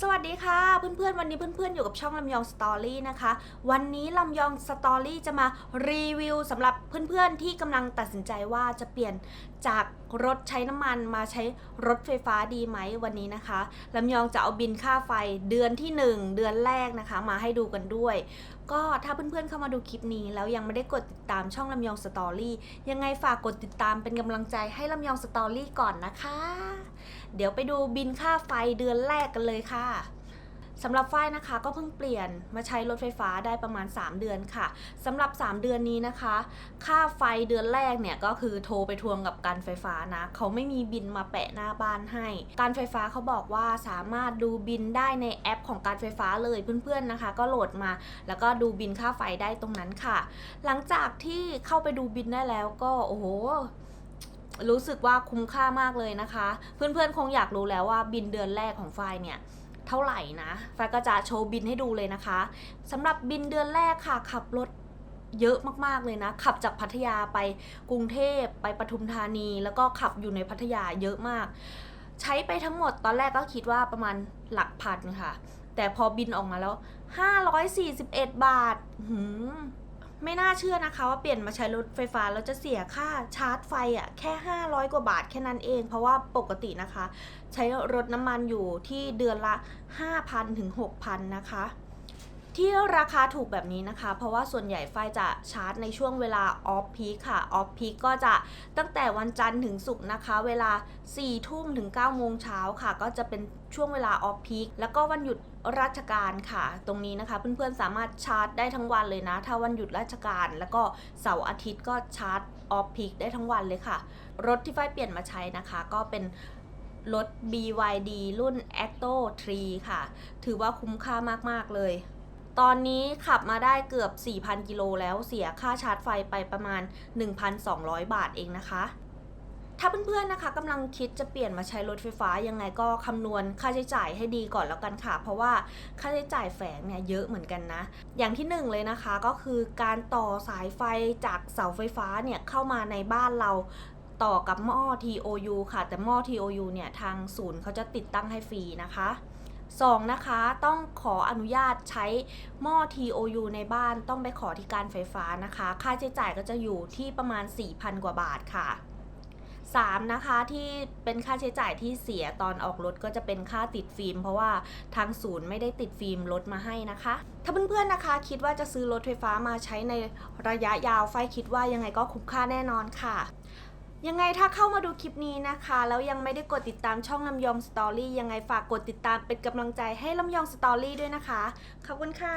สวัสดีค่ะ เพื่อนๆ วันนี้เพื่อนๆ อยู่กับช่องลำยองสตอรี่นะคะ วันนี้ลำยองสตอรี่จะมารีวิวสำหรับเพื่อนๆ ที่กำลังตัดสินใจว่าจะเปลี่ยนจาก รถใช้น้ำมันมาใช้รถไฟฟ้าดีไหมวันนี้นะคะลำยองจะเอาบินค่าไฟเดือนที่ 1 เดือนแรกนะคะ มาให้ดูกันด้วย ก็ถ้าเพื่อนๆเข้ามาดูคลิปนี้ แล้วยังไม่ได้กดติดตามช่องลำยองสตอรี่ยังไงฝากกดติดตามเป็นกำลังใจให้ลำยองสตอรี่ก่อนนะคะ เดี๋ยวไปดูบินค่าไฟเดือนแรกกันเลยค่ะ สำหรับฝ้ายนะคะก็เพิ่งเปลี่ยนมาใช้รถไฟฟ้าได้ประมาณ 3 เดือนค่ะสำหรับ 3 เดือนนี้นะคะ ค่าไฟเดือนแรกเนี่ยก็คือโทรไปทวงกับการไฟฟ้านะเขาไม่มีบินมาแปะหน้าบ้านให้ การไฟฟ้าเขาบอกว่าสามารถดูบินได้ในแอปของการไฟฟ้าเลยเพื่อนๆนะคะ ก็โหลดมา แล้วก็ดูบินค่าไฟได้ตรงนั้นค่ะ หลังจากที่เข้าไปดูบินได้แล้วก็โอ้โหรู้สึกว่าคุ้มค่ามากเลยนะคะ เพื่อนๆคงอยากรู้แล้วว่าบินเดือนแรกของไฟเนี่ย เท่าไหร่นะไฟล์ก็จะโชว์บินให้ดูเลยนะคะสำหรับบินเดือนแรกค่ะ ขับรถเยอะมากๆเลยนะ ขับจากพัทยาไปกรุงเทพไปปทุมธานี แล้วก็ขับอยู่ในพัทยาเยอะมาก ใช้ไปทั้งหมดตอนแรกก็คิดว่าประมาณหลักพันค่ะ แต่พอบินออกมาแล้ว 541 บาทหืม ไม่น่าเชื่อนะคะว่าเปลี่ยนมาใช้รถไฟฟ้าแล้วจะเสียค่าชาร์จไฟอะ่ะแค่ 500 กว่าบาทแค่นั้นเอง เพราะว่าปกตินะคะ ใช้รถน้ำมันอยู่ที่เดือนละ 5,000ถึง6,000 นะคะ ที่ราคาถูกแบบนี้นะคะ เพราะว่าส่วนใหญ่ไฟจะชาร์จในช่วงเวลาออฟพีคค่ะออฟพีคก็จะตั้งแต่วันจันทร์ถึงศุกร์นะคะ เวลา4ทุ่มถึง9โมงเช้าค่ะ ก็จะเป็นช่วงเวลาออฟพีคแล้วก็วันหยุดราชการค่ะ ตรงนี้นะคะ เพื่อนๆสามารถชาร์จได้ทั้งวันเลยนะ ถ้าวันหยุดราชการ แล้วก็เสาร์อาทิตย์ก็ชาร์จออฟพีคได้ทั้งวันเลยค่ะ รถที่ไฟเปลี่ยนมาใช้นะคะ ก็เป็นรถ BYD รุ่น Acto 3 ค่ะ ถือว่าคุ้มค่ามากๆเลย ตอนนี้ขับมาได้เกือบ 4,000 กิโลแล้วเสียค่าชาร์จไฟไปประมาณ 1,200 บาทเองนะคะ ถ้าเพื่อนๆนะคะกำลังคิดจะเปลี่ยนมาใช้รถไฟฟ้ายังไงก็คำนวณค่าใช้จ่ายให้ดีก่อนแล้วกันค่ะ เพราะว่าค่าใช้จ่ายแฝงเนี่ยเยอะเหมือนกันนะ อย่างที่หนึ่งเลยนะคะก็คือการต่อสายไฟจากเสาไฟฟ้าเนี่ยเข้ามาในบ้านเราต่อกับหม้อ TOU ค่ะ แต่หม้อ TOU เนี่ยทางศูนย์เขาจะติดตั้งให้ฟรีนะคะ 2. นะคะ ต้องขออนุญาตใช้หม้อ TOU ในบ้านต้องไปขอที่การไฟฟ้านะคะ ค่าใช้จ่ายก็จะอยู่ที่ประมาณ 4,000 กว่าบาทค่ะ 3. นะคะที่เป็นค่าใช้จ่ายที่เสียตอนออกรถก็จะเป็นค่าติดฟิล์ม เพราะว่าทางศูนย์ไม่ได้ติดฟิล์มรถมาให้นะคะ ถ้าเพื่อนๆนะคะคิดว่าจะซื้อรถไฟฟ้ามาใช้ในระยะยาวไฟคิดว่ายังไงก็คุ้มค่าแน่นอนค่ะ ยังไงถ้าเข้ามาดูคลิปนี้นะคะ แล้วยังไม่ได้กดติดตามช่องลำยองสตอรี่ยังไงฝากกดติดตามเป็นกำลังใจให้ลำยองสตอรี่ด้วยนะคะ ขอบคุณค่ะ